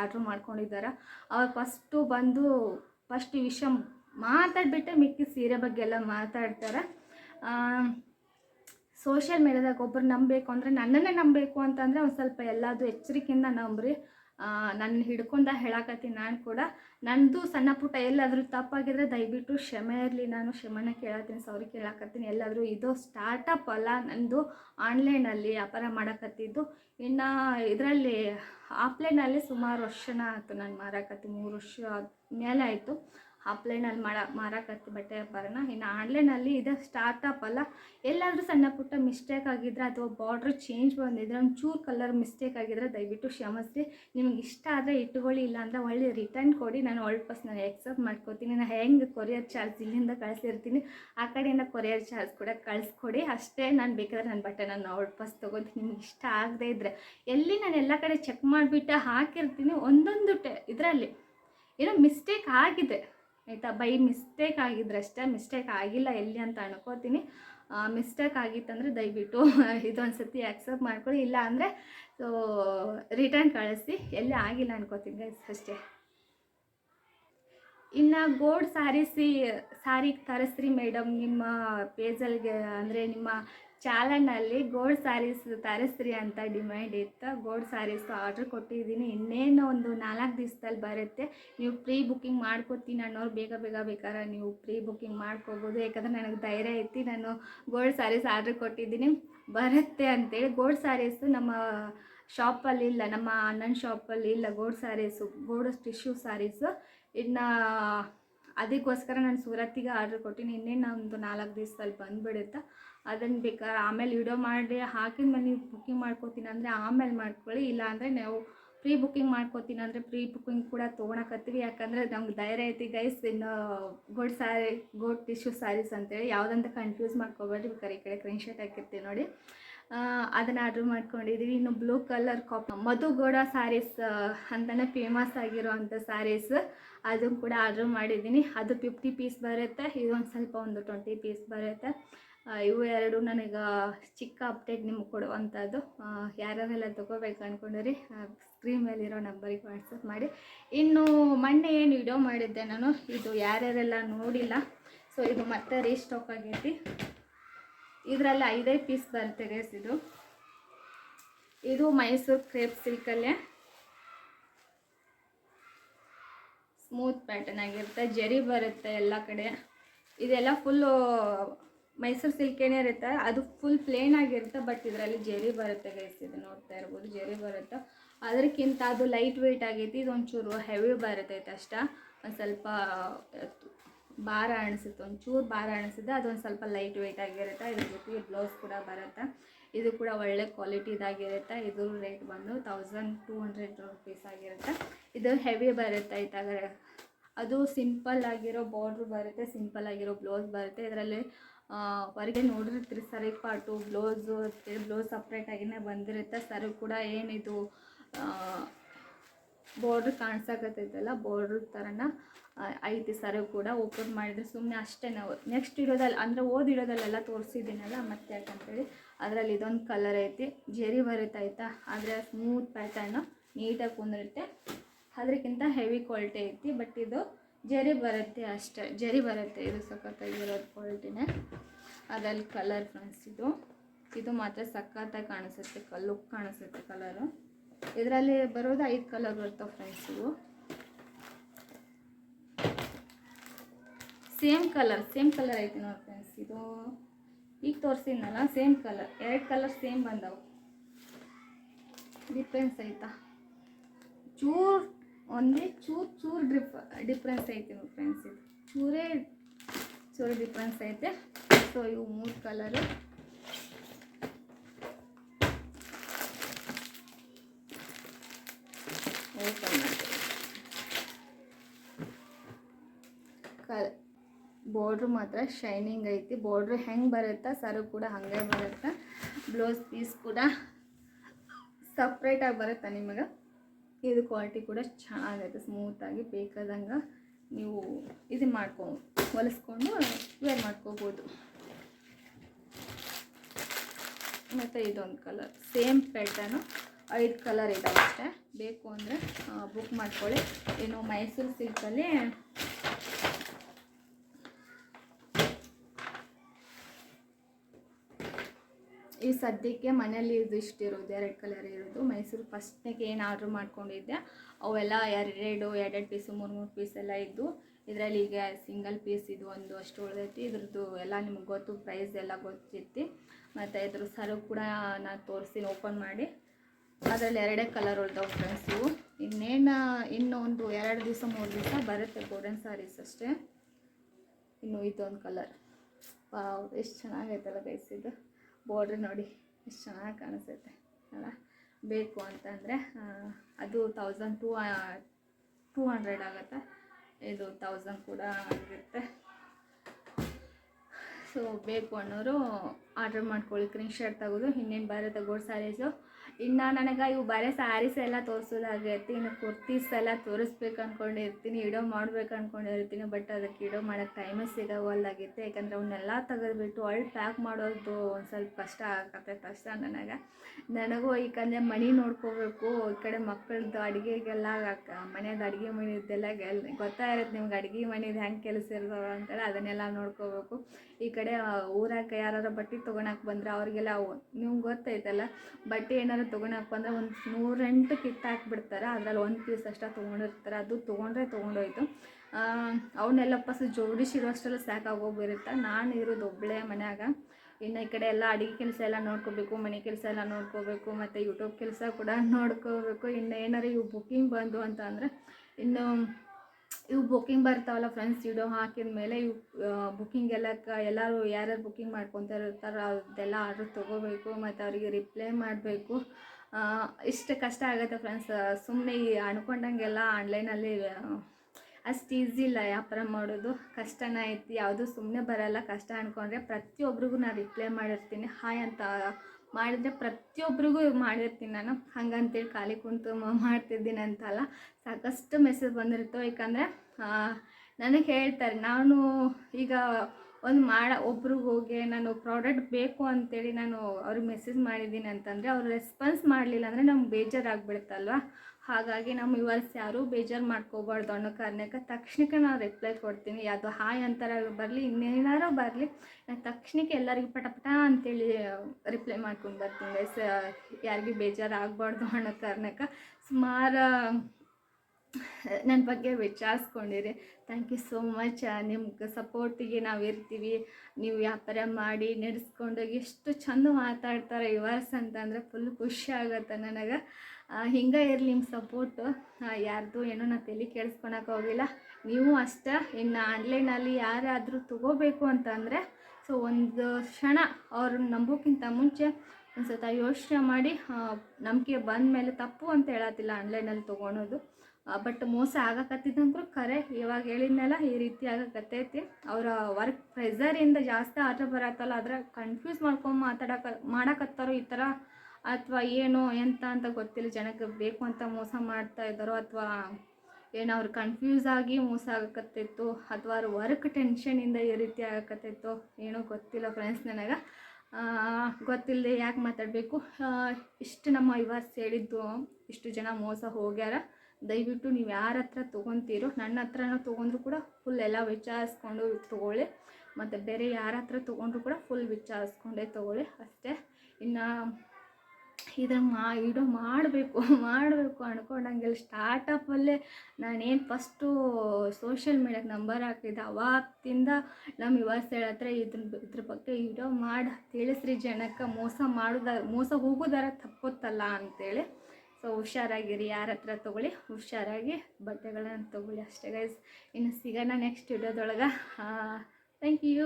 ಆರ್ಡ್ರ್ ಮಾಡ್ಕೊಂಡಿದ್ದಾರೆ? ಅವ್ರು ಫಸ್ಟು ಬಂದು ಫಸ್ಟ್ ಈ ವಿಷಯ ಮಾತಾಡಿಬಿಟ್ಟೆ, ಮಿಕ್ಕಿ ಸೀರೆ ಬಗ್ಗೆ ಎಲ್ಲ ಮಾತಾಡ್ತಾರೆ ಸೋಷಿಯಲ್ ಮೀಡ್ಯಾದಾಗ ಒಬ್ಬರು ನಂಬಬೇಕು ಅಂದರೆ ನನ್ನನ್ನೇ ನಂಬಬೇಕು ಅಂತಂದರೆ ಒಂದು ಸ್ವಲ್ಪ ಎಲ್ಲದು ಎಚ್ಚರಿಕೆಯಿಂದ ನಂಬ್ರಿ. ನನ್ನ ಹಿಡ್ಕೊಂಡ ಹೇಳಕತ್ತೀನಿ ನಾನು ಕೂಡ. ನಂದು ಸಣ್ಣ ಪುಟ್ಟ ಎಲ್ಲಾದರೂ ತಪ್ಪಾಗಿದ್ರೆ ದಯವಿಟ್ಟು ಕ್ಷಮೆ ಇರಲಿ. ನಾನು ಕ್ಷಮೆನ ಕೇಳತ್ತೀನಿ ಸೌರಿ ಕೇಳಾಕತ್ತೀನಿ. ಎಲ್ಲಾದರೂ ಇದು ಸ್ಟಾರ್ಟಪ್ ಅಲ್ಲ, ನಂದು ಆನ್ಲೈನಲ್ಲಿ ವ್ಯಾಪಾರ ಮಾಡಕತ್ತಿದ್ದು. ಇನ್ನು ಇದರಲ್ಲಿ ಆಫ್ಲೈನಲ್ಲಿ ಸುಮಾರು ವರ್ಷನ ಆಯಿತು ನಾನು ಮಾರಾಕತ್ತಿ, ಮೂರು ವರ್ಷ ಮೇಲೆ ಆಯಿತು. ಆಫ್ಲೈನಲ್ಲಿ ಮಾಡ, ಮಾರಾಕತ್ತಿ ಬಟ್ಟೆ ವ್ಯಾಪಾರನ. ಇನ್ನು ಆನ್ಲೈನಲ್ಲಿ ಇದು ಸ್ಟಾರ್ಟಪ್ ಅಲ್ಲ. ಎಲ್ಲಾದರೂ ಸಣ್ಣ ಪುಟ್ಟ ಮಿಸ್ಟೇಕ್ ಆಗಿದ್ರೆ ಅಥವಾ ಬಾರ್ಡ್ರ್ ಚೇಂಜ್ ಬಂದಿದ್ರೆ, ಒಂಚೂರು ಕಲರ್ ಮಿಸ್ಟೇಕ್ ಆಗಿದ್ರೆ ದಯವಿಟ್ಟು ಕ್ಷಮಿಸಿ ನಿಮ್ಗೆ ಇಷ್ಟ ಆದರೆ ಇಟ್ಕೊಳ್ಳಿ ಇಲ್ಲ ಅಂದರೆ ಒಳ್ಳೆ ರಿಟರ್ನ್ ಕೊಡಿ. ನಾನು ವಾಪಸ್ ನಾನು ಎಕ್ಸೆಪ್ಟ್ ಮಾಡ್ಕೋತೀನಿ. ನಾನು ಹೆಂಗೆ ಕೊರಿಯರ್ ಚಾರ್ಜ್ ಇಲ್ಲಿಂದ ಕಳಿಸಿರ್ತೀನಿ, ಆ ಕಡೆಯಿಂದ ಕೊರಿಯರ್ ಚಾರ್ಜ್ ಕೂಡ ಕಳಿಸ್ಕೊಡಿ. ಅಷ್ಟೇ ನಾನು ಬೇಕಾದ್ರೆ ನನ್ನ ಬಟ್ಟೆ ನಾನು ವಾಪಸ್ ತೊಗೊತೀನಿ. ನಿಮ್ಗೆ ಇಷ್ಟ ಆಗದೇ ಇದ್ದರೆ ಎಲ್ಲಿ ನಾನು ಎಲ್ಲ ಕಡೆ ಚೆಕ್ ಮಾಡಿಬಿಟ್ಟು ಹಾಕಿರ್ತೀನಿ ಒಂದೊಂದು ಇದರಲ್ಲಿ. ಏನೋ ಮಿಸ್ಟೇಕ್ ಆಗಿದೆ. ಆಯಿತಾ? ಬೈ ಮಿಸ್ಟೇಕ್ ಆಗಿದ್ರೆ ಅಷ್ಟೇ. ಮಿಸ್ಟೇಕ್ ಆಗಿಲ್ಲ ಎಲ್ಲಿ ಅಂತ ಅನ್ಕೋತೀನಿ. ಮಿಸ್ಟೇಕ್ ಆಗಿತ್ತಂದರೆ ದಯವಿಟ್ಟು ಇದೊಂದು ಸತಿ ಆಕ್ಸೆಪ್ಟ್ ಮಾಡ್ಕೊಳ್ಳಿ. ಇಲ್ಲ ಅಂದರೆ ಸೊ ರಿಟರ್ನ್ ಕಳಿಸಿ. ಎಲ್ಲಿ ಆಗಿಲ್ಲ ಅನ್ಕೋತೀನಿ ಗೈಸ್ ಅಷ್ಟೇ. ಇನ್ನು ಗೋಲ್ಡ್ ಸಾರಿಸಿ ಸಾರಿ ತರಿಸ್ರಿ ಮೇಡಮ್ ನಿಮ್ಮ ಪೇಜಲ್ಗೆ ಅಂದರೆ ನಿಮ್ಮ ಚಾಲನಲ್ಲಿ ಗೋಲ್ಡ್ ಸ್ಯಾರೀಸ್ ತರಿಸ್ರಿ ಅಂತ ಡಿಮ್ಯಾಂಡ್ ಇತ್ತು. ಗೋಲ್ಡ್ ಸ್ಯಾರೀಸ್ ಆರ್ಡ್ರ್ ಕೊಟ್ಟಿದ್ದೀನಿ. ಇನ್ನೇನು ಒಂದು ನಾಲ್ಕು ದಿವಸದಲ್ಲಿ ಬರುತ್ತೆ. ನೀವು ಪ್ರೀ ಬುಕ್ಕಿಂಗ್ ಮಾಡ್ಕೊತೀನಿ ಅನ್ನೋರು ಬೇಗ ಬೇಗ ಬೇಕಾದ್ರೆ ನೀವು ಪ್ರೀ ಬುಕ್ಕಿಂಗ್ ಮಾಡ್ಕೋಬೋದು. ಯಾಕಂದರೆ ನನಗೆ ಧೈರ್ಯ ಐತಿ. ನಾನು ಗೋಲ್ಡ್ ಸ್ಯಾರೀಸ್ ಆರ್ಡ್ರ್ ಕೊಟ್ಟಿದ್ದೀನಿ. ಬರುತ್ತೆ ಅಂತೇಳಿ ಗೋಲ್ಡ್ ಸ್ಯಾರೀಸು ನಮ್ಮ ಶಾಪಲ್ಲಿ ಇಲ್ಲ. ನಮ್ಮ ಅಣ್ಣನ ಶಾಪಲ್ಲಿ ಇಲ್ಲ gold saris. Gold tissue saris. ಇನ್ನು ಅದಕ್ಕೋಸ್ಕರ ನಾನು ಸೂರತ್ತಿಗೆ ಆರ್ಡ್ರ್ ಕೊಟ್ಟಿನಿ. ಇನ್ನೇನು ಒಂದು ನಾಲ್ಕು ದಿವಸದಲ್ಲಿ ಬಂದುಬಿಡುತ್ತೆ? ಅದನ್ನು ಬೇಕಾ? ಆಮೇಲೆ ವಿಡಿಯೋ ಮಾಡಿ ಹಾಕಿದ ಮೇಲೆ ನೀವು ಬುಕ್ಕಿಂಗ್ ಮಾಡ್ಕೋತೀನಿ ಅಂದರೆ ಆಮೇಲೆ ಮಾಡ್ಕೊಳ್ಳಿ. ಇಲ್ಲ ಅಂದರೆ ನಾವು ಪ್ರೀ ಬುಕ್ಕಿಂಗ್ ಮಾಡ್ಕೋತೀನಿ ಅಂದರೆ ಪ್ರೀ ಬುಕ್ಕಿಂಗ್ ಕೂಡ ತೊಗೊಳಕತ್ತೀವಿ. ಯಾಕಂದರೆ ನಮ್ಗೆ ಧೈರ್ಯ ಐತಿ ಗೈಸ್ ಇನ್ನು gold saree gold tissue sarees ಅಂತೇಳಿ ಯಾವುದಂತ ಕನ್ಫ್ಯೂಸ್ ಮಾಡ್ಕೋಬೇಡ್ರಿ. ಬೇಕಾದ್ರೆ ಈ ಕಡೆ ಕ್ರೀನ್ ಶರ್ಟ್ ಹಾಕಿರ್ತೀವಿ ನೋಡಿ. ಅದನ್ನು ಆರ್ಡ್ರ್ ಮಾಡ್ಕೊಂಡಿದ್ದೀವಿ ಇನ್ನು ಬ್ಲೂ ಕಲರ್ ಕಾಪ್ ಮಧುಗೌಡ ಸ್ಯಾರೀಸ್ ಅಂತಲೇ ಫೇಮಸ್ ಆಗಿರುವಂಥ ಸ್ಯಾರೀಸ್ ಅದನ್ನು ಕೂಡ ಆರ್ಡ್ರ್ ಮಾಡಿದ್ದೀನಿ. ಅದು ಫಿಫ್ಟಿ ಪೀಸ್ ಬರುತ್ತೆ. ಇದೊಂದು ಸ್ವಲ್ಪ ಒಂದು ಟ್ವೆಂಟಿ ಪೀಸ್ ಬರುತ್ತೆ. ಇವು ಎರಡು ನನಗೆ ಚಿಕ್ಕ ಅಪ್ಡೇಟ್ ನಿಮ್ಗೆ ಕೊಡುವಂಥದ್ದು ಯಾರ್ಯಾರೆಲ್ಲ ತೊಗೋಬೇಕು ಅಂದ್ಕೊಂಡ್ರಿ ಸ್ಕ್ರೀನ್ ಮೇಲಿರೋ ನಂಬರಿಗೆ ವಾಟ್ಸಪ್ ಮಾಡಿ. ಇನ್ನು ಮೊನ್ನೆ ಏನು ವಿಡಿಯೋ ಮಾಡಿದ್ದೆ ನಾನು, ಇದು ಯಾರ್ಯಾರೆಲ್ಲ ನೋಡಿಲ್ಲ ಸೊ ಇದು ಮತ್ತೆ ರೀಸ್ಟಾಕ್ ಆಗೈತಿ. ಇದರಲ್ಲಿ ಐದೇ ಪೀಸ್ ಬರುತ್ತೆ ಗೈಸ್ ಇದು. ಇದು ಮೈಸೂರು ಕ್ರೇಪ್ ಸಿಲ್ಕಲ್ಲೇ ಸ್ಮೂತ್ ಪ್ಯಾಟರ್ನ್ ಆಗಿರುತ್ತೆ, ಜರಿ ಬರುತ್ತೆ ಎಲ್ಲ ಕಡೆ. ಇದೆಲ್ಲ ಫುಲ್ಲು ಮೈಸೂರು ಸಿಲ್ಕೇನೆ ಇರುತ್ತೆ ಅದು ಫುಲ್ ಪ್ಲೇನ್ ಆಗಿರುತ್ತೆ ಬಟ್ ಇದರಲ್ಲಿ ಜೆರಿ ಬರುತ್ತೆ ಗೈಸ್ ಇದು ನೋಡ್ತಾ ಇರ್ಬೋದು ಜೆರಿ ಬರುತ್ತೆ. ಅದಕ್ಕಿಂತ ಅದು ಲೈಟ್ ವೆಯ್ಟ್ ಆಗೈತಿ ಇದು ಒಂಚೂರು ಹೆವಿ ಬರುತ್ತೈತೆ ಅಷ್ಟ. ಒಂದು ಸ್ವಲ್ಪ, ಭಾರ ಅನಿಸುತ್ತೆ, ಒಂಚೂರು ಭಾರ ಅನಿಸುತ್ತೆ. ಅದೊಂದು ಸ್ವಲ್ಪ ಲೈಟ್ ವೆಯ್ಟ್ ಆಗಿರುತ್ತೆ. ಇದ್ರ ಜೊತೆಗೆ ಬ್ಲೌಸ್ ಕೂಡ ಬರುತ್ತೆ. ಇದು ಕೂಡ ಒಳ್ಳೆ ಕ್ವಾಲಿಟಿದಾಗಿರುತ್ತೆ ಇದು ರೇಟ್ ಬಂದು ತೌಸಂಡ್ ಟೂ ಹಂಡ್ರೆಡ್ ರುಪೀಸ್ ಆಗಿರುತ್ತೆ. ಇದು ಹೆವಿ ಬರುತ್ತೆ ಆಯ್ತಾಗ ಅದು ಸಿಂಪಲ್ ಆಗಿರೋ ಬಾರ್ಡ್ರ್ ಬರುತ್ತೆ ಸಿಂಪಲ್ ಆಗಿರೋ ಬ್ಲೌಸ್ ಬರುತ್ತೆ. ಇದರಲ್ಲಿ ಹೊರಗೆ ನೋಡಿರ್ತೀರಿ ಸರಿ, ಪಾಟು, ಬ್ಲೌಸು ಬ್ಲೌಸ್ ಸಪ್ರೇಟಾಗಿನೇ ಬಂದಿರುತ್ತೆ. ಸರಿ ಕೂಡ ಏನಿದು ಬಾರ್ಡ್ರ್ ಕಾಣಿಸಕತ್ತೈತಲ್ಲ ಬಾರ್ಡ್ರ್ ಥರನ ಐತಿ ಸರಿ ಕೂಡ ಓಪನ್ ಮಾಡಿದ್ರೆ ಸುಮ್ಮನೆ ಅಷ್ಟೇ ನಾವು. ನೆಕ್ಸ್ಟ್ ಇಡೋದಲ್ಲಿ ಅಂದರೆ ಓದಿಡೋದಲ್ಲೆಲ್ಲ ತೋರಿಸಿದ್ದೀನಲ್ಲ ಮತ್ತೆ ಯಾಕಂತೇಳಿ ಅದರಲ್ಲಿ ಇದೊಂದು ಕಲರ್ ಐತಿ, ಜೆರಿ ಬರುತ್ತೆ ಆಯಿತಾ? ಆದರೆ ಸ್ಮೂತ್ ಪ್ಯಾಟರ್ನು ನೀಟಾಗಿ ಕುಂದಿರುತ್ತೆ. ಅದಕ್ಕಿಂತ ಹೆವಿ ಕ್ವಾಲಿಟಿ ಐತಿ ಬಟ್ ಇದು ಜರಿ ಬರುತ್ತೆ ಅಷ್ಟೇ. ಜರಿ ಬರುತ್ತೆ ಇದು ಸಖತ್ತಾಗಿರೋದು ಕ್ವಾಲಿಟಿನೇ. ಅದಲ್ಲಿ ಕಲರ್ ಫ್ರೆಂಡ್ಸ್ ಇದು. ಇದು ಮಾತ್ರ ಸಖತ್ತಾಗಿ ಕಾಣಿಸುತ್ತೆ ಲುಕ್ ಕಾಣಿಸುತ್ತೆ ಕಲರು ಇದರಲ್ಲಿ ಬರೋದು ಐದು ಕಲರ್ ಬರ್ತವೆ ಫ್ರೆಂಡ್ಸ್ ಇವು. ಸೇಮ್ ಕಲರ್ ಸೇಮ್ ಕಲರ್ ಐತಿ ನೋಡಿ ಫ್ರೆಂಡ್ಸ್ ಇದು. ಈಗ ತೋರಿಸಿದ್ನಲ್ಲ ಸೇಮ್ ಕಲರ್ ಎರಡು ಕಲರ್ ಸೇಮ್ ಬಂದವು. ಡಿಫ್ರೆನ್ಸ್ ಐತಾ? ಚೂರು, ಒಂದೇ ಚೂರು ಚೂರು ಡಿಫ್ರೆನ್ಸ್ ಐತೆ ನೋಡಿ ಫ್ರೆಂಡ್ಸ್ ಇದು. ಚೂರೇ ಚೂರು ಡಿಫ್ರೆನ್ಸ್ ಐತೆ. ಸೊ ಇವು ಮೂರು ಕಲರು ಓಪನ್ ಕಲ್ ಬಾರ್ಡ್ರು ಮಾತ್ರ ಶೈನಿಂಗ್ ಐತಿ. ಬಾರ್ಡ್ರು ಹೆಂಗೆ ಬರುತ್ತಾ? ಸರು ಕೂಡ ಹಾಗೆ ಬರುತ್ತೆ? ಬ್ಲೌಸ್ ಪೀಸ್ ಕೂಡ ಸಪ್ರೇಟಾಗಿ ಬರುತ್ತಾ ನಿಮಗೆ? ಇದು ಕ್ವಾಲಿಟಿ ಕೂಡ ಚೆನ್ನಾಗೈತೆ ಸ್ಮೂತಾಗಿ ಬೇಕಾದಂಗೆ ನೀವು ಇದು ಮಾಡ್ಕೊ, ಹೊಲಿಸ್ಕೊಂಡು ವೇರ್ ಮಾಡ್ಕೋಬೋದು. ಮತ್ತು ಇದೊಂದು ಕಲರ್ ಸೇಮ್ ಪ್ಯಾಟರ್ನು ಐದು ಕಲರ್ ಇದೆ ಅಷ್ಟೇ. ಬೇಕು ಅಂದರೆ ಬುಕ್ ಮಾಡ್ಕೊಳ್ಳಿ. ಏನು ಮೈಸೂರು ಸಿಲ್ಕಲ್ಲಿ ಈ ಸದ್ಯಕ್ಕೆ ಮನೇಲಿ ಇದು ಇಷ್ಟಿರೋದು, ಎರಡು ಕಲರ್ ಇರೋದು. ಮೈಸೂರು ಫಸ್ಟ್ನೇಗೆ ಏನು ಆರ್ಡ್ರ್ ಮಾಡ್ಕೊಂಡಿದ್ದೆ, ಅವೆಲ್ಲ ಎರಡೆರಡು ಎರಡೆರಡು ಪೀಸು ಮೂರು ಮೂರು ಪೀಸ್ ಎಲ್ಲ ಇದ್ದು, ಇದರಲ್ಲಿ ಈಗ ಸಿಂಗಲ್ ಪೀಸ್ ಇದು ಒಂದು ಅಷ್ಟು ಉಳಿದೈತಿ ಇದ್ರದ್ದು ಎಲ್ಲ ನಿಮ್ಗೆ ಗೊತ್ತು ಪ್ರೈಸ್ ಎಲ್ಲ ಗೊತ್ತಿತ್ತು. ಮತ್ತು ಇದ್ರ ಸರು ಕೂಡ ನಾನು ತೋರಿಸ್ತೀನಿ ಓಪನ್ ಮಾಡಿ. ಅದರಲ್ಲಿ ಎರಡೇ ಕಲರ್ ಉಳಿದವು ಫ್ರೆಂಡ್ಸ್ ಇವು. ಇನ್ನೇನು ಇನ್ನೊಂದು ಎರಡು ದಿವಸ, ಮೂರು ದಿವಸ ಬರುತ್ತೆ ಗೋಲ್ಡನ್ ಸ್ಯಾರೀಸ್ ಅಷ್ಟೇ. ಇನ್ನು ಇದೊಂದು ಕಲರ್ ಎಷ್ಟು ಚೆನ್ನಾಗೈತಲ್ಲ ಗೈಸ್ ಬಾರ್ಡ್ರ್ ನೋಡಿ ಎಷ್ಟು ಚೆನ್ನಾಗಿ ಕಾಣಿಸುತ್ತೆ, ಅಲ್ಲ? ಬೇಕು ಅಂತಂದರೆ ಅದು ತೌಸಂಡ್ ಟೂ ಟೂ ಹಂಡ್ರೆಡ್ ಆಗುತ್ತೆ. ಇದು ತೌಸಂಡ್ ಕೂಡ ಆಗಿರುತ್ತೆ. ಸೊ ಬೇಕು ಅನ್ನೋರು ಆರ್ಡ್ರ್ ಮಾಡ್ಕೊಳ್ಳಿ. ಸ್ಕ್ರೀನ್ ಶರ್ಟ್ ತೆಗೆದು. ಇನ್ನೇನು ಭಾರತ ಗೋಲ್ಡ್ ಸ್ಯಾರೀಸು ಇನ್ನು ನನಗೆ ಇವು ಬರೀ ಸ್ಯಾರೀಸ್ ಎಲ್ಲ ತೋರಿಸೋದಾಗೈತಿ ಇನ್ನು ಕುರ್ತೀಸ್ ಎಲ್ಲ ತೋರಿಸ್ಬೇಕು ಅಂದ್ಕೊಂಡಿರ್ತೀನಿ ಇಡೋ ಮಾಡ್ಬೇಕು ಅಂದ್ಕೊಂಡಿರ್ತೀನಿ ಬಟ್ ಅದಕ್ಕೆ ಇಡೋ ಮಾಡೋಕ್ಕೆ ಟೈಮೇ ಸಿಗೋವಲ್ದಾಗಿತ್ತು ಯಾಕಂದರೆ ಅವನ್ನೆಲ್ಲ ತೆಗೆದ್ಬಿಟ್ಟು ಒಳ್ಳೆ ಪ್ಯಾಕ್ ಮಾಡೋದು ಒಂದು ಸ್ವಲ್ಪ ಕಷ್ಟ ಆಗತ್ತೈತೆ ಕಷ್ಟ ನನಗೆ. ನನಗೂ ಕಡೆ ಮನೆ ನೋಡ್ಕೋಬೇಕು, ಈ ಕಡೆ ಮಕ್ಕಳದ್ದು ಅಡುಗೆಗೆಲ್ಲ ಮನೆಯದು ಅಡುಗೆ ಮನೆಯದ್ದೆಲ್ಲ ಗೆಲ್, ಗೊತ್ತಾ ಇರುತ್ತೆ ನಿಮ್ಗೆ ಅಡುಗೆ ಮನೆದು ಹೆಂಗೆ ಕೆಲಸ ಇರ್ತಾವ ಅಂತೇಳಿ, ಅದನ್ನೆಲ್ಲ ನೋಡ್ಕೋಬೇಕು. ಈ ಕಡೆ ಊರಾಗ ಯಾರು ಬಟ್ಟೆ ತೊಗೊಳಕ್ಕೆ ಬಂದರೆ ಅವ್ರಿಗೆಲ್ಲ ನಿಮ್ಗೆ ಗೊತ್ತೈತಲ್ಲ, ಬಟ್ಟೆ ಏನಾರು ತೊಗೊಳಕ್ಕೆ ಬಂದರೆ ಒಂದು ನೂರೆಂಟು ಕಿಟ್ ಹಾಕ್ಬಿಡ್ತಾರೆ. ಅದ್ರಲ್ಲಿ ಒಂದು ಪೀಸ್ ಅಷ್ಟೇ ತೊಗೊಂಡಿರ್ತಾರೆ. ಅದು ತೊಗೊಂಡ್ರೆ ತೊಗೊಂಡೋಯ್ತು. ಅವನ್ನೆಲ್ಲ ಫಸ್ಟ್ ಜೋಡಿಸಿರೋಷ್ಟೆಲ್ಲ ಸಾಕಾಗೋಗಿರುತ್ತೆ ನಾನು ಇರೋದು ಒಬ್ಬಳೇ ಮನ್ಯಾಗ. ಇನ್ನು ಈ ಕಡೆ ಎಲ್ಲ ಅಡುಗೆ ಕೆಲಸ ಎಲ್ಲ ನೋಡ್ಕೋಬೇಕು, ಮನೆ ಕೆಲಸ ಎಲ್ಲ ನೋಡ್ಕೋಬೇಕು, ಮತ್ತು ಯೂಟ್ಯೂಬ್ ಕೆಲಸ ಕೂಡ ನೋಡ್ಕೋಬೇಕು. ಇನ್ನು ಏನಾರು ಇವು ಬುಕ್ಕಿಂಗ್ ಬಂದು ಅಂತ ಅಂದರೆ ಇನ್ನು ಇವು ಬುಕ್ಕಿಂಗ್ ಬರ್ತಾವಲ್ಲ ಫ್ರೆಂಡ್ಸ್ ವಿಡಿಯೋ ಹಾಕಿದ ಮೇಲೆ ಇವು ಬುಕ್ಕಿಂಗ್ ಎಲ್ಲ ಎಲ್ಲರೂ ಯಾರ್ಯಾರು ಬುಕ್ಕಿಂಗ್ ಮಾಡ್ಕೊತಾ ಇರ್ತಾರೋ ಅದೆಲ್ಲ ಆರ್ಡ್ರ್ ತೊಗೋಬೇಕು, ಮತ್ತು ಅವರಿಗೆ ರಿಪ್ಲೈ ಮಾಡಬೇಕು. ಇಷ್ಟು ಕಷ್ಟ ಆಗುತ್ತೆ ಫ್ರೆಂಡ್ಸ್ ಸುಮ್ಮನೆ ಅನ್ಕೊಂಡಂಗೆಲ್ಲ ಆನ್ಲೈನಲ್ಲಿ ಅಷ್ಟು ಈಸಿ ಇಲ್ಲ ವ್ಯಾಪಾರ ಮಾಡೋದು. ಕಷ್ಟನೇ ಐತಿ, ಯಾವುದು ಸುಮ್ಮನೆ ಬರಲ್ಲ. ಕಷ್ಟ ಅಂದ್ಕೊಂಡ್ರೆ ಪ್ರತಿಯೊಬ್ಬರಿಗೂ ನಾನು ರಿಪ್ಲೈ ಮಾಡಿರ್ತೀನಿ. ಹಾಯ್ ಅಂತ ಮಾಡಿದರೆ ಪ್ರತಿಯೊಬ್ಬರಿಗೂ ಮಾಡಿರ್ತೀನಿ ನಾನು. ಹಂಗಂತೇಳಿ ಖಾಲಿ ಕುಂತು ಮಾಡ್ತಿದ್ದೀನಿ ಅಂತಲ್ಲ. ಸಾಕಷ್ಟು ಮೆಸೇಜ್ ಬಂದಿರ್ತವೆ. ಯಾಕಂದರೆ ನನಗೆ ಹೇಳ್ತಾರೆ, ನಾನು ಈಗ ಒಂದು ಮಾಡ ಒಬ್ರಿಗೆ ಹೋಗಿ ನಾನು ಪ್ರಾಡಕ್ಟ್ ಬೇಕು ಅಂತೇಳಿ ನಾನು ಅವ್ರಿಗೆ ಮೆಸೇಜ್ ಮಾಡಿದ್ದೀನಿ ಅಂತಂದರೆ ಅವ್ರು ರೆಸ್ಪಾನ್ಸ್ ಮಾಡಲಿಲ್ಲ ಅಂದರೆ ನಮ್ಗೆ ಬೇಜಾರಾಗ್ಬಿಡುತ್ತಲ್ವ? ಹಾಗಾಗಿ ನಮ್ಮ ಇವರ್ಸ್ ಯಾರೂ ಬೇಜಾರು ಮಾಡ್ಕೋಬಾರ್ದು ಅನ್ನೋ ಕಾರಣಕ್ಕೆ ತಕ್ಷಣಕ್ಕೆ ನಾನು ರಿಪ್ಲೈ ಕೊಡ್ತೀನಿ. ಅದು ಹಾಯ್ ಅಂತಾರ ಬರಲಿ ಇನ್ನೇನಾರು ಬರಲಿ, ನಾನು ತಕ್ಷಣಕ್ಕೆ ಎಲ್ಲರಿಗೂ ಪಟ ಅಂತೇಳಿ ರಿಪ್ಲೈ ಮಾಡ್ಕೊಂಡು ಬರ್ತೀನಿ. ಗೈಸ್ ಯಾರಿಗೂ ಬೇಜಾರು ಆಗಬಾರ್ದು ಅನ್ನೋ ಕಾರಣಕ್ಕೆ ಸುಮಾರು ನನ್ನ ಬಗ್ಗೆ ವಿಚಾರಿಸ್ಕೊಂಡಿರಿ. ಥ್ಯಾಂಕ್ ಯು ಸೋ ಮಚ್ ನಿಮ್ಗೆ ಸಪೋರ್ಟಿಗೆ ನಾವು ಇರ್ತೀವಿ. ನೀವು ವ್ಯಾಪಾರ ಮಾಡಿ ನಡೆಸ್ಕೊಂಡು ಎಷ್ಟು ಚಂದ ಮಾತಾಡ್ತಾರೆ ಯುವರ್ಸ್ ಅಂತಂದರೆ ಫುಲ್ ಖುಷಿ ಆಗುತ್ತೆ ನನಗೆ. ಹಿಂಗೆ ಇರಲಿ ನಿಮ್ಮ ಸಪೋರ್ಟು ಯಾರ್ದು ಏನೋ ನಾ ತಲೆ ಕೇಳಿಸ್ಕೊಳಕ್ಕೆ ಹೋಗಿಲ್ಲ. ನೀವು ಅಷ್ಟೇ, ಇನ್ನು ಆನ್ಲೈನಲ್ಲಿ ಯಾರಾದರೂ ತಗೋಬೇಕು ಅಂತಂದರೆ ಸೊ ಒಂದು ಕ್ಷಣ ಅವ್ರನ್ನ ನಂಬೋಕ್ಕಿಂತ ಮುಂಚೆ ಒಂದು ಸತ ಯೋಚನೆ ಮಾಡಿ ನಂಬಿಕೆ ಬಂದ ಮೇಲೆ ತಪ್ಪು ಅಂತ ಹೇಳತ್ತಿಲ್ಲ ಆನ್ಲೈನಲ್ಲಿ ತೊಗೊಳೋದು. ಬಟ್ ಮೋಸ ಆಗಕತ್ತಿದ್ದಂಕ್ರು ಖರೆ. ಇವಾಗ ಹೇಳಿದ್ನಲ್ಲ, ಈ ರೀತಿ ಆಗಕತ್ತೈತಿ. ಅವರ ವರ್ಕ್ ಪ್ರೆಸರಿಂದ ಜಾಸ್ತಿ ಆಟ ಬರತ್ತಲ್ಲ, ಅದ್ರ ಕನ್ಫ್ಯೂಸ್ ಮಾಡ್ಕೊಂಡು ಮಾತಾಡಕ, ಮಾಡಕತ್ತಾರೋ ಈ ಥರ ಅಥವಾ ಏನು, ಎಂತ ಅಂತ ಗೊತ್ತಿಲ್ಲ. ಜನಕ್ಕೆ ಬೇಕು ಅಂತ ಮೋಸ ಮಾಡ್ತಾ ಇದ್ದಾರೋ, ಅಥವಾ ಏನು ಅವ್ರು ಕನ್ಫ್ಯೂಸ್ ಆಗಿ ಮೋಸ ಆಗಕತ್ತಿತ್ತು, ಅಥವಾ ಅವ್ರ ವರ್ಕ್ ಟೆನ್ಷನಿಂದ ಈ ರೀತಿ ಆಗಕತ್ತಿತ್ತು, ಏನೋ ಗೊತ್ತಿಲ್ಲ ಫ್ರೆಂಡ್ಸ್ ನನಗೆ. ಗೊತ್ತಿಲ್ಲದೆ ಯಾಕೆ ಮಾತಾಡಬೇಕು? ಇಷ್ಟು ನಮ್ಮ ಇವಾಸ್ ಹೇಳಿದ್ದು, ಇಷ್ಟು ಜನ ಮೋಸ ಹೋಗ್ಯಾರ. ದಯವಿಟ್ಟು ನೀವು ಯಾರ ಹತ್ರ ತೊಗೊತೀರೋ ನನ್ನ ಹತ್ರನೂ ತೊಗೊಂಡ್ರು ಕೂಡ ಫುಲ್ ಎಲ್ಲ ವಿಚಾರಿಸ್ಕೊಂಡು ತೊಗೊಳ್ಳಿ. ಮತ್ತು ಬೇರೆ ಯಾರ ಹತ್ರ ತೊಗೊಂಡ್ರು ಕೂಡ ಫುಲ್ ವಿಚಾರಿಸ್ಕೊಂಡೇ ತೊಗೊಳ್ಳಿ ಅಷ್ಟೇ. ಇನ್ನು ಇದ್ರ ಮಾ ಇಡೋ ಮಾಡಬೇಕು ಮಾಡಬೇಕು ಅನ್ಕೊಂಡಂಗೆಲ್ಲ ಸ್ಟಾರ್ಟಪ್ಪಲ್ಲೇ ನಾನೇನು ಫಸ್ಟು ಸೋಷಿಯಲ್ ಮೀಡ್ಯಾಗೆ ನಂಬರ್ ಹಾಕಿದ್ದೆ ಅವಾಗ್ತಿಂದ ನಮ್ಮ ಯುವಸ್ಥಳ ಹತ್ರ ಇದ್ರ ಇದ್ರ ಬಗ್ಗೆ ಇಡೋ ಮಾಡಿ, ತಿಳಿಸ್ರಿ ಜನಕ್ಕೆ. ಮೋಸ ಮಾಡೋದ, ಮೋಸ ಹೋಗೋದಾರ ತಪ್ಪುತ್ತಲ್ಲ ಅಂತೇಳಿ. ಸೊ ಹುಷಾರಾಗಿರಿ, ಯಾರ ಹತ್ರ ತೊಗೊಳ್ಳಿ ಹುಷಾರಾಗಿ ಬಟ್ಟೆಗಳನ್ನು ತೊಗೊಳ್ಳಿ ಅಷ್ಟೇ ಗೈಸ್ ಇನ್ನು ಸಿಗೋಣ ನೆಕ್ಸ್ಟ್ ವಿಡಿಯೋದೊಳಗೆ ಥ್ಯಾಂಕ್ ಯು